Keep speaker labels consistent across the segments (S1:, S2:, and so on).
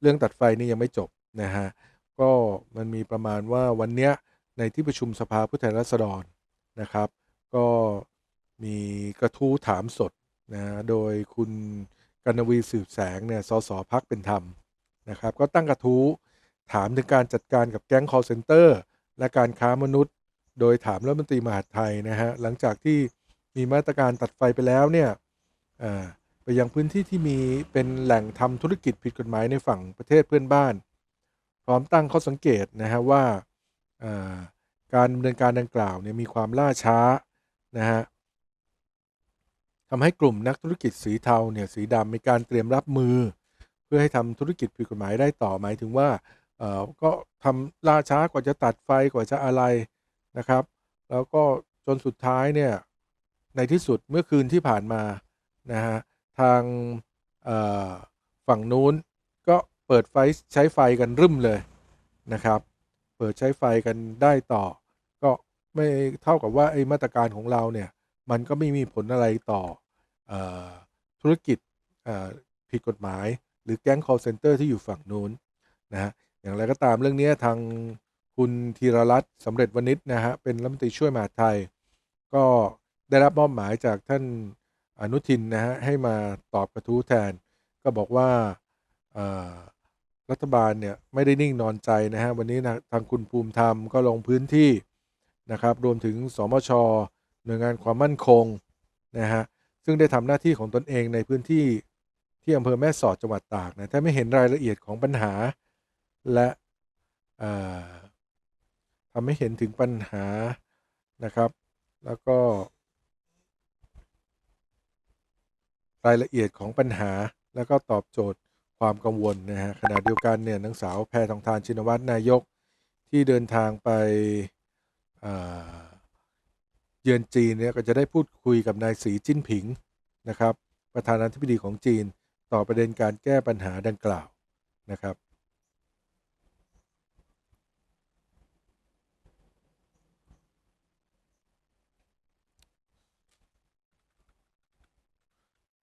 S1: เรื่องตัดไฟนี่ยังไม่จบนะฮะก็มันมีประมาณว่าวันเนี้ยในที่ประชุมสภาผู้แทนราษฎรนะครับ ก็มีกระทู้ถามสดนะโดยคุณกนวีสืบแสงเนี่ยสสพักเป็นธรรมนะครับก็ตั้งกระทู้ถามถึงการจัดการกับแก๊ง call center และการค้ามนุษย์ โดยถามรัฐมนตรีมหาดไทยนะฮะหลังจากที่มีมาตรการตัดไฟไปแล้วเนี่ยอ่า ยังพื้นที่ที่มีเป็นแหล่งทำธุรกิจผิดกฎหมายในฝั่งประเทศเพื่อนบ้าน พร้อมตั้งข้อสังเกตนะฮะว่าาการดำเนินการดังกล่าวเนี่ยมีความล่าช้านะฮะทำให้กลุ่มนักธุรกิจสีเทาเนี่ยสีดำมีการเตรียมรับมือ เพื่อให้ทำธุรกิจผิดกฎหมายได้ต่อหมายถึงว่าเออก็ทำล่าช้ากว่าจะตัดไฟกว่าจะอะไรนะครับ แล้วก็จนสุดท้ายเนี่ยในที่สุดเมื่อคืนที่ผ่านมานะฮะ ทางฝั่งนู้นก็เปิดไฟใช้ไฟกันรึมเลยนะครับ เปิดใช้ไฟกันได้ต่อ ก็ไม่เท่ากับว่าไอ้มาตรการของเราเนี่ยมันก็ไม่มีผลอะไรต่ออธุรกิจผิดกฎหมาย หรือแก๊ง call center ที่อยู่ฝั่งนู้นนะฮะอย่างไรก็ตามเรื่องนี้ทางคุณธีรรัตน์สำเร็จวณิชนะฮะเป็นรัฐมนตรีช่วยมหาไทย ก็ได้รับมอบหมายจากท่าน อนุทินนะฮะให้มาตอบกระทู้แทน ก็บอกว่ารัฐบาลเนี่ยไม่ได้นิ่งนอนใจนะฮะวันนี้นะทางคุณภูมิธรรมก็ลงพื้นที่นะครับ รวมถึงสมชหน่วยงานความมั่นคงนะฮะซึ่งได้ทำหน้าที่ของตนเองในพื้นที่ที่อำเภอแม่สอดจังหวัดตากนะถ้าไม่เห็นรายละเอียดของปัญหา และทำให้เห็นถึงปัญหานะครับ แล้วก็ รายละเอียดของปัญหา แล้วก็ตอบโจทย์ความกังวลนะฮะขณะเดียวกันเนี่ยนางสาวแพทองทานชินวัตรนายกที่เดินทางไปเยือนจีนเนี่ยก็จะได้พูดคุยกับนายสีจิ้นผิงนะครับ ประธานาธิบดีของจีน ต่อประเด็นการแก้ปัญหาดังกล่าวนะครับ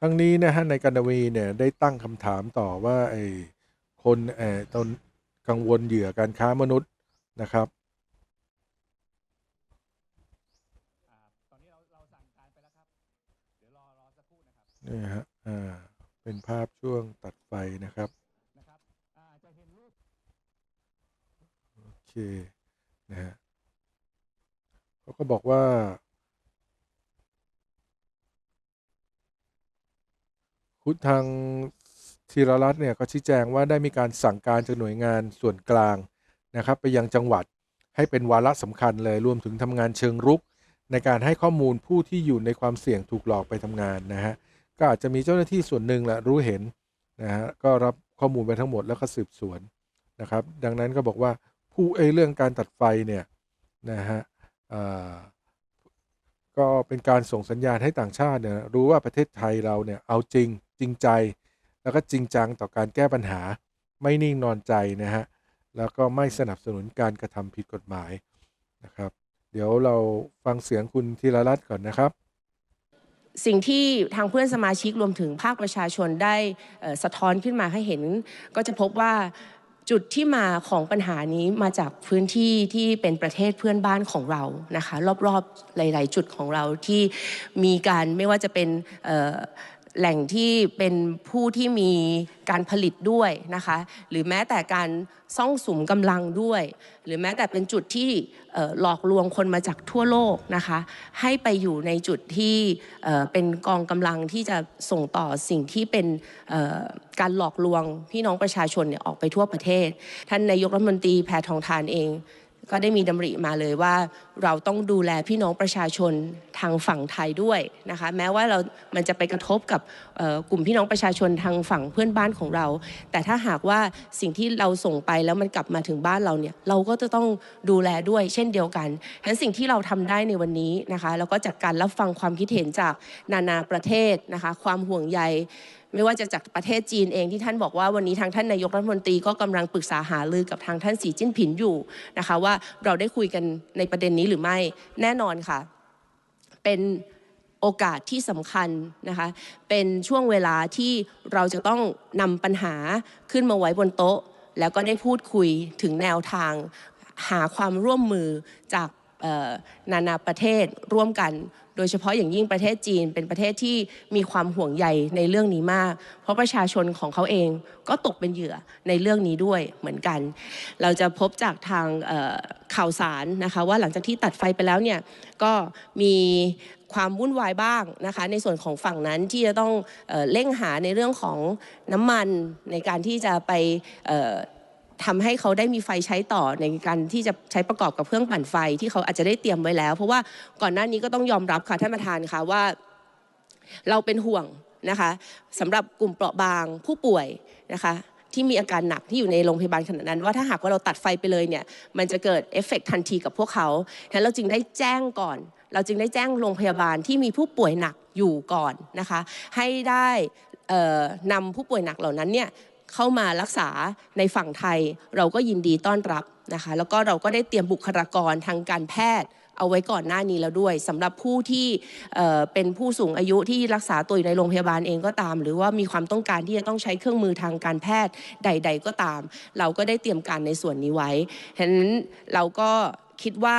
S1: ทั้งนี้นะฮะในกันนวีเนี่ยได้ตั้งคำถามต่อว่าไอ้คนเอ่อตนกังวลเหยื่อการค้ามนุษย์นะครับ
S2: ตอนนี้เราเราสั่งการไปแล้วครับ เดี๋ยวรอรอสักครู่นะครับ
S1: นี่ฮะ อ่า เป็นภาพช่วงตัดไฟนะครับ
S2: นะครับอ่าจะเห็นรูป
S1: โอเค นะฮะเขาก็บอกว่า คุณ ทางธีรรัตน์เนี่ยก็ชี้แจงว่าได้มีการสั่งการจากหน่วยงานส่วนกลางนะครับ ไปยังจังหวัดให้เป็นวาระสำคัญเลยรวมถึงทำงานเชิงรุก ในการให้ข้อมูลผู้ที่อยู่ในความเสี่ยงถูกหลอกไปทำงานนะฮะก็อาจจะมีเจ้าหน้าที่ส่วนหนึ่งแหละรู้เห็นนะฮะก็รับข้อมูลไปทั้งหมดแล้วก็สืบสวนนะครับ ดังนั้นก็บอกว่าผู้เอยเรื่องการตัดไฟเนี่ยนะฮะก็เป็นการส่งสัญญาณให้ต่างชาติเนี่ยรู้ว่าประเทศไทยเราเนี่ยเอาจริง จริงใจ แล้วก็จริงจังต่อการแก้ปัญหา ไม่นิ่งนอนใจนะฮะ แล้วก็ไม่สนับสนุนการกระทำผิดกฎหมายนะครับ เดี๋ยวเราฟังเสียงคุณธีรรัตน์ก่อนนะครับ
S3: สิ่งที่ทางเพื่อนสมาชิกรวมถึงภาคประชาชนได้สะท้อนขึ้นมาให้เห็น ก็จะพบว่าจุดที่มาของปัญหานี้มาจากพื้นที่ที่เป็นประเทศเพื่อนบ้านของเรานะคะ รอบๆหลาย ๆ จุดของเราที่มีการไม่ว่าจะเป็น แหล่งที่เป็นผู้ที่มีการผลิตด้วยนะคะ หรือแม้แต่การซ่องสุมกำลังด้วย หรือแม้แต่เป็นจุดที่หลอกลวงคนมาจากทั่วโลกนะคะ ให้ไปอยู่ในจุดที่เป็นกองกำลังที่จะส่งต่อสิ่งที่เป็นการหลอกลวงพี่น้องประชาชนเนี่ยออกไปทั่วประเทศ ท่านนายกรัฐมนตรีแพทองทานเอง ก็ได้มีดำริมาเลยว่าเราต้องดูแลพี่น้องประชาชนทางฝั่งไทยด้วยนะคะแม้ว่าเรามันจะไปกระทบกับกลุ่มพี่น้องประชาชนทางฝั่งเพื่อนบ้านของเรา แต่ถ้าหากว่าสิ่งที่เราส่งไปแล้วมันกลับมาถึงบ้านเราเนี่ยเราก็จะต้องดูแลด้วยเช่นเดียวกันฉะนั้นสิ่งที่เราทำได้ในวันนี้นะคะแล้วก็จากการรับฟังความคิดเห็นจากนานาประเทศนะคะความห่วงใย ไม่ว่าจะจากประเทศจีนเองที่ท่านบอกว่าวันนี้ทางท่านนายกรัฐมนตรีก็กำลังปรึกษาหารือกับทางท่านสีจิ้นผินอยู่นะคะว่าเราได้คุยกันในประเด็นนี้หรือไม่แน่นอนค่ะ เป็นโอกาสที่สำคัญนะคะ เป็นช่วงเวลาที่เราจะต้องนำปัญหาขึ้นมาไว้บนโต๊ะ แล้วก็ได้พูดคุยถึงแนวทางหาความร่วมมือจากนานาประเทศร่วมกัน โดยเฉพาะอย่างยิ่งประเทศจีน เป็นประเทศที่มีความห่วงใยในเรื่องนี้มาก เพราะประชาชนของเขาเองก็ตกเป็นเหยื่อในเรื่องนี้ด้วยเหมือนกัน เราจะพบจากทางข่าวสารนะคะว่าหลังจากที่ตัดไฟไปแล้วเนี่ยก็มีความวุ่นวายบ้างนะคะในส่วนของฝั่งนั้นที่จะต้องเออเร่งหาในเรื่องของน้ำมันในการที่จะไป ทำให้เขาได้มีไฟใช้ต่อในการที่จะใช้ประกอบกับเครื่องปั่นไฟที่เขาอาจจะได้เตรียมไว้แล้ว เพราะว่าก่อนหน้านี้ก็ต้องยอมรับค่ะท่านประธานค่ะว่า เราเป็นห่วงนะคะสำหรับกลุ่มเปราะบางผู้ป่วยนะคะที่มีอาการหนักที่อยู่ในโรงพยาบาลขณะนั้น ว่าถ้าหากว่าเราตัดไฟไปเลยเนี่ยมันจะเกิดเอฟเฟกต์ทันทีกับพวกเขาฉะนั้นเราจึงได้แจ้งก่อน เราจึงได้แจ้งโรงพยาบาลที่มีผู้ป่วยหนักอยู่ก่อนนะคะให้ได้นำผู้ป่วยหนักเหล่านั้นเนี่ย เข้ามารักษาในฝั่งไทย เราก็ยินดีต้อนรับนะคะ แล้วก็เราก็ได้เตรียมบุคลากรทางการแพทย์เอาไว้ก่อนหน้านี้แล้วด้วยสำหรับผู้ที่เเป็นผู้สูงอายุที่รักษาตัวอยู่ในโรงพยาบาลเองก็ตาม หรือว่ามีความต้องการที่จะต้องใช้เครื่องมือทางการแพทย์ใด ๆ ก็ตาม เราก็ได้เตรียมการในส่วนนี้ไว้ฉะนั้นเราก็คิดว่า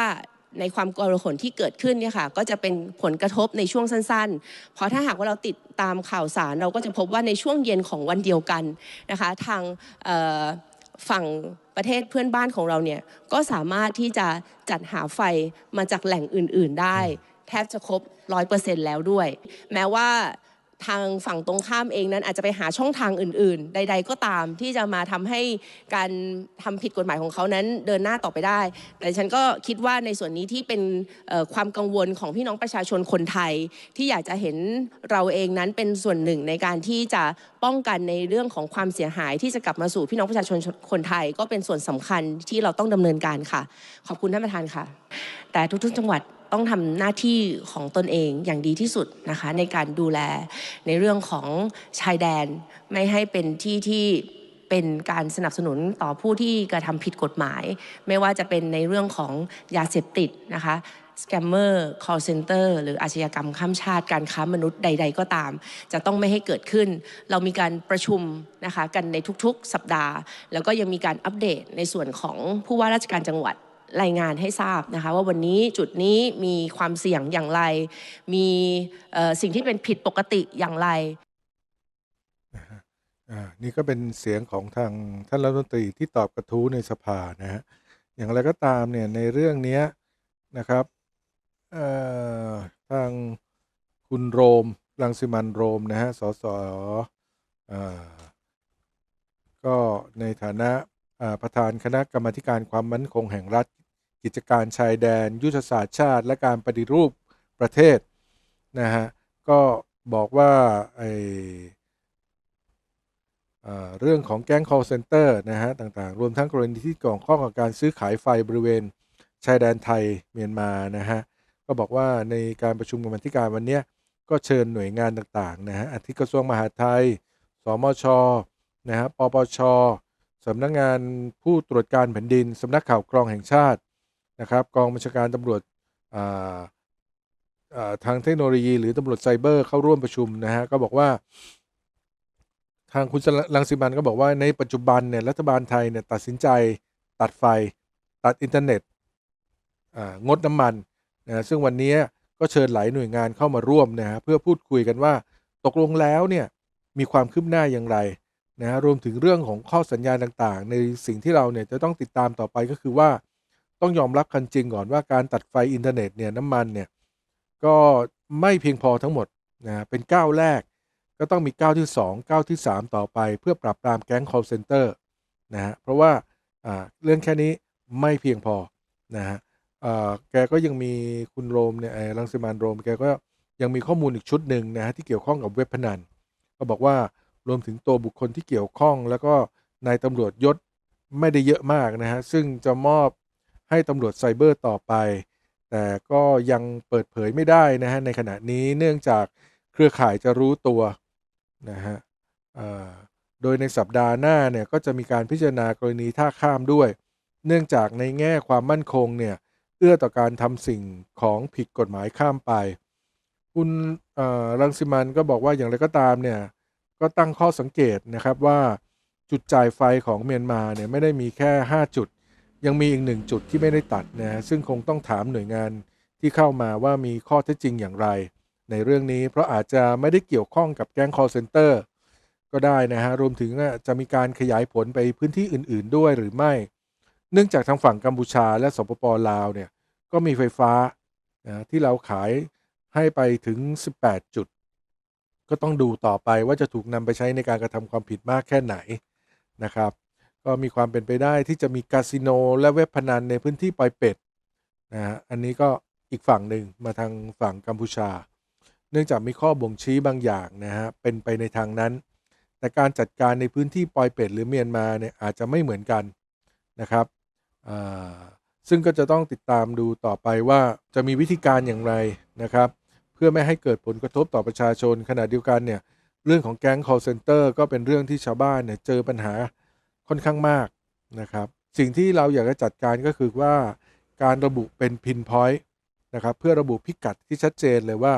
S3: ในความกลาหนที่เกิดขึ้นเนี่ยค่ะก็จะเป็นผลกระทบในช่วงสั้นๆ เพราะถ้าหากว่าเราติดตามข่าวสารเราก็จะพบว่าในช่วงเย็นของวันเดียวกันนะคะทางฝั่งประเทศเพื่อนบ้านของเราเนี่ยก็สามารถที่จะจัดหาไฟมาจากแหล่งอื่น ๆ ได้ แทบจะครบร้อยเปอร์เซ็นต์แล้วด้วย แม้ว่า ทางฝั่งตรงข้ามเองนั้นอาจจะไปหาช่องทางอื่น ๆ ใด ๆ ก็ตามที่จะมาทำให้การทำผิดกฎหมายของเขานั้นเดินหน้าต่อไปได้ แต่ฉันก็คิดว่าในส่วนนี้ที่เป็นความกังวลของพี่น้องประชาชนคนไทย ที่อยากจะเห็นเราเองนั้นเป็นส่วนหนึ่งในการที่จะป้องกันในเรื่องของความเสียหาย ที่จะกลับมาสู่พี่น้องประชาชนคนไทย ก็เป็นส่วนสำคัญที่เราต้องดำเนินการค่ะ ขอบคุณท่านประธานค่ะ แต่ทุกๆ จังหวัด ต้องทำหน้าที่ของตนเองอย่างดีที่สุดนะคะ ในการดูแลในเรื่องของชายแดน ไม่ให้เป็นที่ที่เป็นการสนับสนุนต่อผู้ที่กระทำผิดกฎหมาย ไม่ว่าจะเป็นในเรื่องของยาเสพติดนะคะสแกมเมอร์ call center หรืออาชญากรรมข้ามชาติ การค้ามนุษย์ใด ๆ ก็ตาม จะต้องไม่ให้เกิดขึ้น เรามีการประชุมนะคะกันในทุกๆ สัปดาห์ แล้วก็ยังมีการอัปเดตในส่วนของผู้ว่าราชการจังหวัด รายงานให้ทราบนะคะว่าวันนี้จุดนี้มีความเสี่ยงอย่างไร มีสิ่งที่เป็นผิดปกติอย่างไร
S1: นี่ก็เป็นเสียงของทางท่านรัฐมนตรีที่ตอบกระทู้ในสภานะฮะอย่างไรก็ตามเนี่ยในเรื่องนี้นะครับทางคุณโรมรังสิมันโรมนะฮะสสอก็ในฐานะประธานคณะกรรมการความมั่นคงแห่งรัฐ กิจการชายแดน ยุทธศาสตร์ชาติ และการปฏิรูปประเทศนะฮะก็บอกว่าไอเรื่องของแก๊ง call center นะฮะต่างๆ รวมทั้งกรณีที่เกี่ยวข้องกับการซื้อขายไฟบริเวณชายแดนไทยเมียนมานะฮะก็บอกว่าในการประชุมกรรมธิการวันนี้ก็เชิญหน่วยงานต่างๆนะฮะอาทิกระทรวงมหาดไทย สมชนะฮะปปชสำนักงานผู้ตรวจการแผ่นดินสำนักข่าวกรองแห่งชาติ นะครับกองบัญชาการตำรวจาาทางเทคโนโลยีหรือตำรวจไซเบอร์เข้าร่วมประชุมนะฮะก็บอกว่า ทางคุณลังสิมันก็บอกว่าในปัจจุบันเนี่ยรัฐบาลไทยเนี่ยตัดสินใจตัดไฟตัดอินเทอร์เน็ตงดน้ำมันนะซึ่งวันนี้ก็เชิญหลายหน่วยงานเข้ามาร่วมนะฮะเพื่อพูดคุยกันว่าตกลงแล้วเนี่ยมีความคืบหน้าอย่างไรนะฮะรวมถึงเรื่องของข้อสัญญาต่างๆ ในสิ่งที่เราเนี่ยจะต้องติดตามต่อไปก็คือว่า ต้องยอมรับกันจริงก่อนว่าการตัดไฟอินเทอร์เน็ตเนี่ยน้ำมันเนี่ยก็ไม่เพียงพอทั้งหมดนะฮะเป็นก้าวแรก ก็ต้องมีก้าวที่ 2 ก้าวที่ 3 ต่อไปเพื่อปราบปรามแก๊ง call center นะฮะเพราะว่าอ่าเรื่องแค่นี้ไม่เพียงพอนะฮะอ่าแกก็ยังมีคุณโรมเนี่ยรังสิมันโรมแกก็ยังมีข้อมูลอีกชุดหนึ่งนะฮะที่เกี่ยวข้องกับเว็บพนัน ก็บอกว่ารวมถึงตัวบุคคลที่เกี่ยวข้อง แล้วก็นายตำรวจยศไม่ได้เยอะมากนะฮะซึ่งจะมอบ ให้ตำรวจไซเบอร์ต่อไป แต่ก็ยังเปิดเผยไม่ได้นะฮะในขณะนี้เนื่องจากเครือข่ายจะรู้ตัวนะฮะโดยในสัปดาห์หน้าเนี่ยก็จะมีการพิจารณากรณีท่าข้ามด้วย เนื่องจากในแง่ความมั่นคงเนี่ยเอื้อต่อการทำสิ่งของผิดกฎหมายข้ามไป คุณรังสิมันก็บอกว่าอย่างไรก็ตามเนี่ยก็ตั้งข้อสังเกตนะครับว่าจุดจ่ายไฟของเมียนมาเนี่ยไม่ได้มีแค่ 5 จุด ยังมีอีกหนึ่งจุดที่ไม่ได้ตัดนะซึ่งคงต้องถามหน่วยงานที่เข้ามาว่ามีข้อเท็จจริงอย่างไร ในเรื่องนี้เพราะอาจจะไม่ได้เกี่ยวข้องกับแก๊ง call center ก็ได้นะฮะรวมถึงจะมีการขยายผลไปพื้นที่อื่น ๆ ด้วยหรือไม่ เนื่องจากทางฝั่งกัมพูชาและสปปลาวเนี่ยก็มีไฟฟ้านะที่เราขายให้ไปถึง 18 จุด ก็ต้องดูต่อไปว่าจะถูกนำไปใช้ในการกระทำความผิดมากแค่ไหนนะครับ ก็มีความเป็นไปได้ที่จะมีคาสิโนและเว็บพนันในพื้นที่ปอยเป็ดนะฮะอันนี้ก็อีกฝั่งหนึ่งมาทางฝั่งกัมพูชา เนื่องจากมีข้อบ่งชี้บางอย่างนะฮะเป็นไปในทางนั้น แต่การจัดการในพื้นที่ปอยเป็ดหรือเมียนมาเนี่ยอาจจะไม่เหมือนกันนะครับซึ่งก็จะต้องติดตามดูต่อไปว่าจะมีวิธีการอย่างไรนะครับ เพื่อไม่ให้เกิดผลกระทบต่อประชาชนขณะเดียวกันเนี่ยเรื่องของแก๊ง call center ก็เป็นเรื่องที่ชาวบ้านเนี่ยเจอปัญหา ค่อนข้างมากนะครับ สิ่งที่เราอยากจะจัดการก็คือว่าการระบุเป็น pin point นะครับเพื่อระบุพิกัดที่ชัดเจนเลยว่า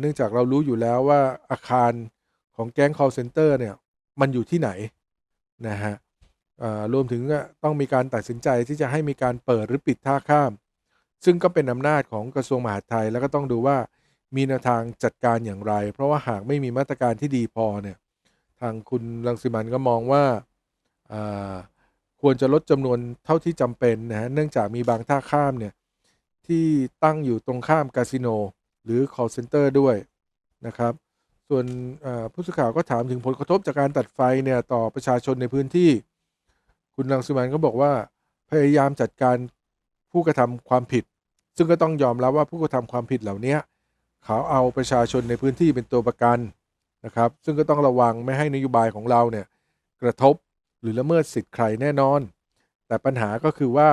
S1: เนื่องจากเรารู้อยู่แล้วว่าอาคารของแก๊ง call center เนี่ยมันอยู่ที่ไหนนะฮะรวมถึงต้องมีการตัดสินใจที่จะให้มีการเปิดหรือปิดท่าข้าม ซึ่งก็เป็นอำนาจของกระทรวงมหาดไทย แล้วก็ต้องดูว่ามีแนวทางจัดการอย่างไร เพราะว่าหากไม่มีมาตรการที่ดีพอเนี่ยทางคุณรังสิมันก็มองว่าอ่า ควรจะลดจำนวนเท่าที่จำเป็นนะฮะเนื่องจากมีบางท่าข้ามเนี่ยที่ตั้งอยู่ตรงข้ามคาสิโนหรือ call center ด้วยนะครับ ส่วนผู้สื่อข่าวก็ถามถึงผลกระทบจากการตัดไฟเนี่ยต่อประชาชนในพื้นที่ คุณรังสิมันก็บอกว่าพยายามจัดการผู้กระทำความผิด ซึ่งก็ต้องยอมรับว่าผู้กระทำความผิดเหล่านี้เขาเอาประชาชนในพื้นที่เป็นตัวประกันนะครับ ซึ่งก็ต้องระวังไม่ให้นโยบายของเราเนี่ยกระทบ หรือละเมิดสิทธิ์ใครแน่นอน แต่ปัญหาก็คือว่า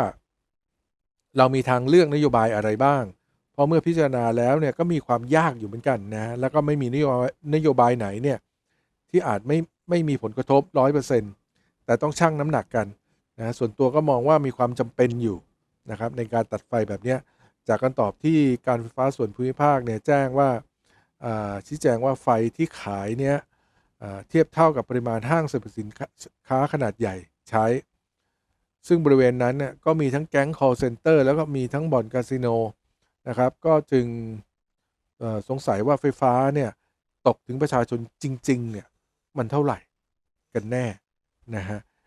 S1: เรามีทางเลือกนโยบายอะไรบ้างเพราะเมื่อพิจารณาแล้วเนี่ยก็มีความยากอยู่เหมือนกันนะ แล้วก็ไม่มีนโยบายนโยบายไหนเนี่ยที่อาจไม่ไม่มีผลกระทบร้อยเปอร์เซ็นต์แต่ต้องชั่งน้ำหนักกันนะส่วนตัวก็มองว่ามีความจำเป็นอยู่นะครับในการตัดไฟแบบเนี้ยจากการตอบที่การไฟฟ้าส่วนภูมิภาคเนี่ยแจ้งว่าอ่าชี้แจงว่าไฟที่ขายเนี่ย เทียบเท่ากับปริมาณห้างสรรพสินค้าขนาดใหญ่ใช้ ซึ่งบริเวณนั้นเนี่ยก็มีทั้งแก๊ง call center แล้วก็มีทั้งบ่อนคาสิโนนะครับ ก็จึงสงสัยว่าไฟฟ้าเนี่ยตกถึงประชาชนจริงๆเนี่ยมันเท่าไหร่กันแน่นะฮะ